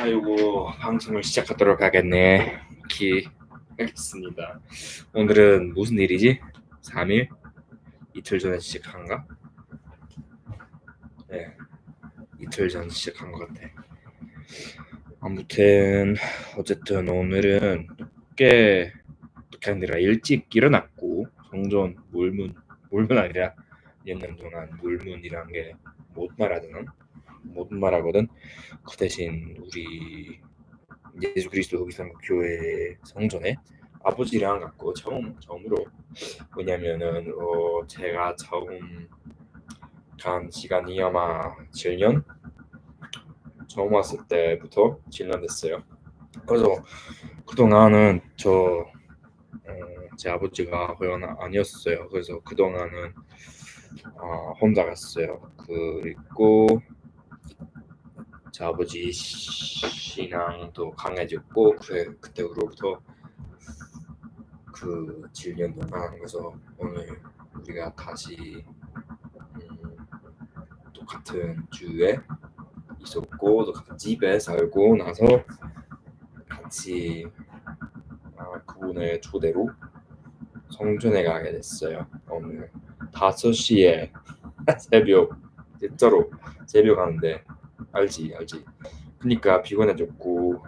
자, 요거 방송을 시작하도록 하겠네. 기 하겠습니다. 오늘은 무슨 일이지? 3일? 이틀 전에 시작한가? 네, 이틀 전 시작한 것 같아. 아무튼 어쨌든 오늘은 꽤 그게 아니라 일찍 일어났고 성전 물문 물문 아니라 옛날 동안 물문이란 게 못 말하잖아. 못 말하거든. 그 대신 우리 예수 그리스도 거기서 교회 성전에 아버지랑 갔고 처음 처음으로 왜냐면은 어 제가 처음 간 시간이 아마 7년 처음 왔을 때부터 7년 됐어요. 그래서 그동안은 저 어, 제 아버지가 호연 아니었어요. 그래서 그동안은 어, 혼자 갔어요. 그리고 제 아버지 신앙도 강해졌고 그 그때로부터 그 7년 동안 그래서 오늘 우리가 다시 음, 똑같은 주에 있었고 똑같은 집에 살고 나서 같이 아, 그분의 초대로 성전에 가게 됐어요. 오늘 5시에 새벽 진짜로 새벽 가는데 알지 알지. 그러니까 피곤해졌고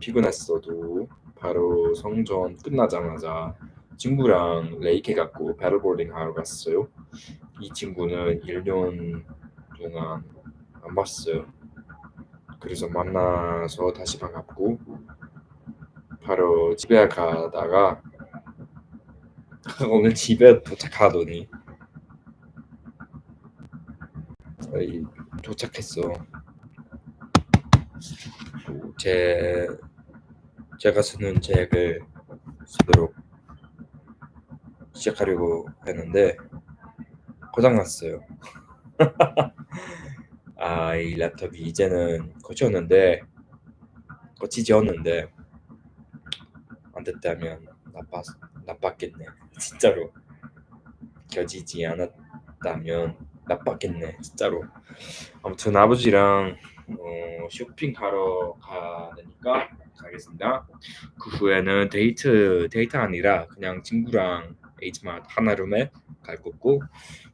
피곤했어도 바로 성전 끝나자마자 친구랑 레이케 갖고 패들보딩 하러 갔어요. 이 친구는 1년 동안 안 봤어요. 그래서 만나서 다시 반갑고 바로 집에 가다가 오늘 집에 도착하더니 이 도착했어. 제 제가 쓰는 책을 쓰도록 시작하려고 했는데 고장났어요. 아, 이 랩톱이 이제는 고쳤는데 고치지었는데 안 됐다면 나빴 나빴겠네. 진짜로 켜지지 않았다면 나빴겠네 진짜로. 아무튼 아버지랑 어, 쇼핑하러 가니까 가겠습니다. 그 후에는 데이트 데이트 아니라 그냥 친구랑 H마트 하나룸에 갈 거고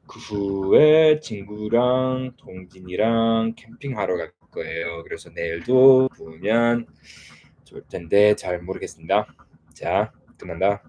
그 후에 친구랑 동진이랑 캠핑하러 갈 거예요. 그래서 내일도 보면 좋을 텐데 잘 모르겠습니다. 자 끝난다